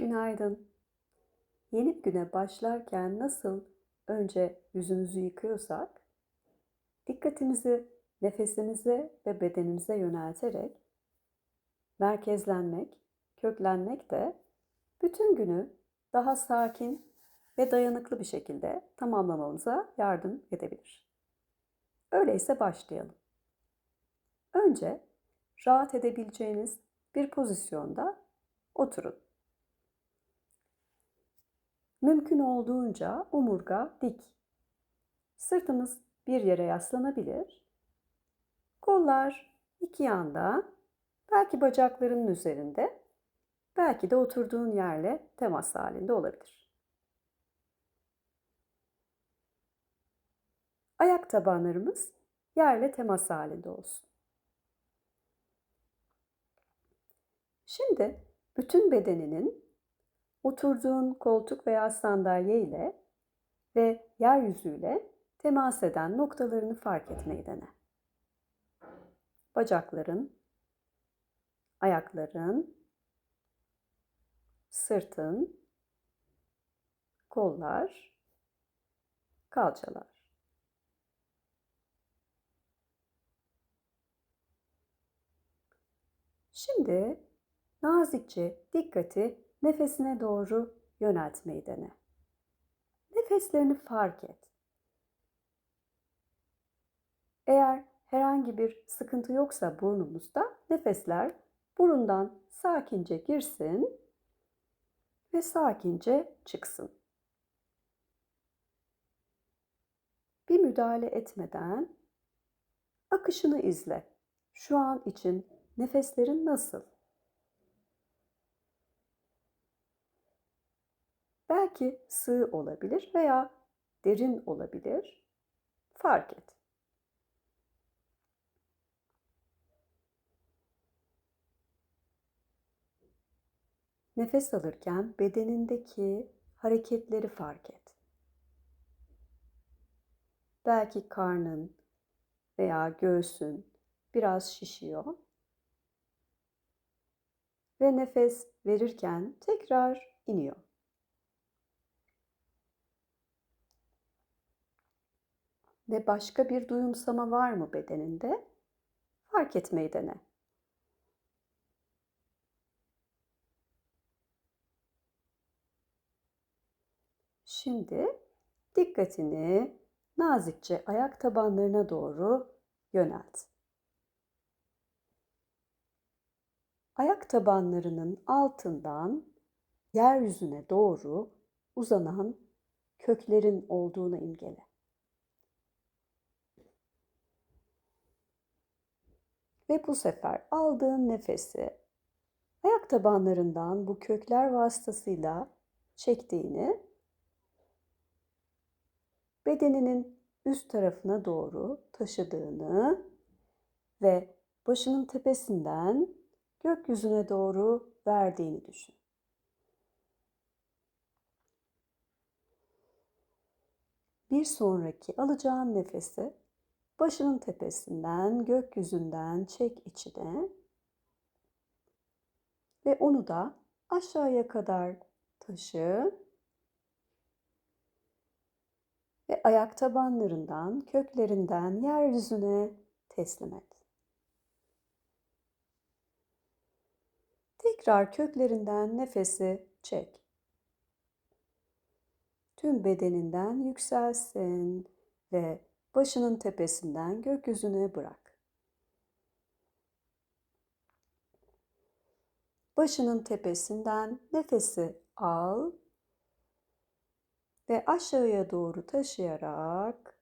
Günaydın. Yeni bir güne başlarken nasıl önce yüzümüzü yıkıyorsak, dikkatimizi nefesimize ve bedenimize yönelterek merkezlenmek, köklenmek de bütün günü daha sakin ve dayanıklı bir şekilde tamamlamamıza yardım edebilir. Öyleyse başlayalım. Önce rahat edebileceğiniz bir pozisyonda oturun. Mümkün olduğunca omurga dik. Sırtımız bir yere yaslanabilir. Kollar iki yanda, belki bacaklarının üzerinde, belki de oturduğun yerle temas halinde olabilir. Ayak tabanlarımız yerle temas halinde olsun. Şimdi bütün bedeninin oturduğun koltuk veya sandalye ile ve yeryüzüyle temas eden noktalarını fark etmeyi dene. Bacakların, ayakların, sırtın, kollar, kalçalar. Şimdi nazikçe dikkati nefesine doğru yöneltmeyi dene. Nefeslerini fark et. Eğer herhangi bir sıkıntı yoksa burnumuzda nefesler burundan sakince girsin ve sakince çıksın. Bir müdahale etmeden akışını izle. Şu an için nefeslerin nasıl? Belki sığ olabilir veya derin olabilir. Fark et. Nefes alırken bedenindeki hareketleri fark et. Belki karnın veya göğsün biraz şişiyor. Ve nefes verirken tekrar iniyor. Ve başka bir duyumsama var mı bedeninde? Fark etmeyi dene. Şimdi dikkatini nazikçe ayak tabanlarına doğru yönelt. Ayak tabanlarının altından yeryüzüne doğru uzanan köklerin olduğunu imgele. Ve bu sefer aldığın nefesi ayak tabanlarından bu kökler vasıtasıyla çektiğini bedeninin üst tarafına doğru taşıdığını ve başının tepesinden gökyüzüne doğru verdiğini düşün. Bir sonraki alacağın nefesi Başının tepesinden, gökyüzünden çek içine ve onu da aşağıya kadar taşı ve ayak tabanlarından, köklerinden yeryüzüne teslim et. Tekrar köklerinden nefesi çek. Tüm bedeninden yükselsin ve başının tepesinden gökyüzüne bırak. Başının tepesinden nefesi al ve aşağıya doğru taşıyarak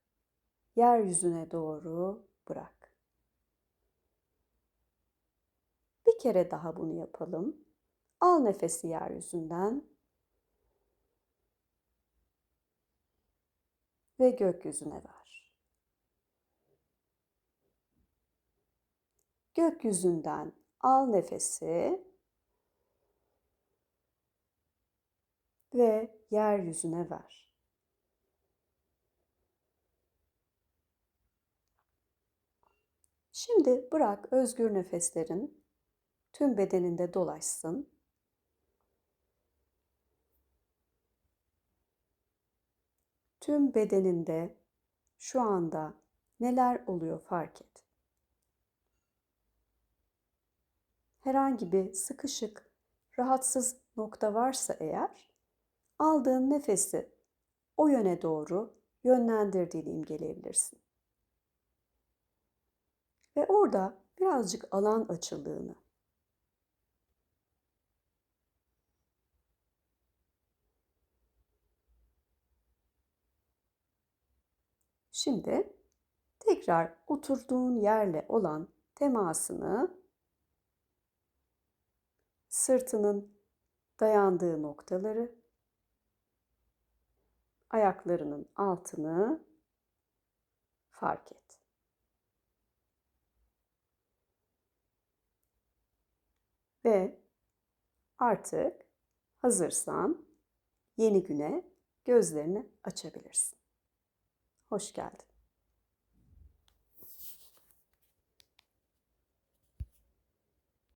yeryüzüne doğru bırak. Bir kere daha bunu yapalım. Al nefesi yeryüzünden ve gökyüzüne ver. gökyüzünden al nefesi ve yeryüzüne ver. Şimdi bırak özgür nefeslerin tüm bedeninde dolaşsın. Tüm bedeninde şu anda neler oluyor fark et. Herhangi bir sıkışık, rahatsız nokta varsa eğer, aldığın nefesi o yöne doğru yönlendirdiğini imgeleyebilirsin. Ve orada birazcık alan açıldığını, Şimdi tekrar oturduğun yerle olan temasını sırtının dayandığı noktaları, ayaklarının altını fark et. Ve artık hazırsan yeni güne gözlerini açabilirsin. Hoş geldin.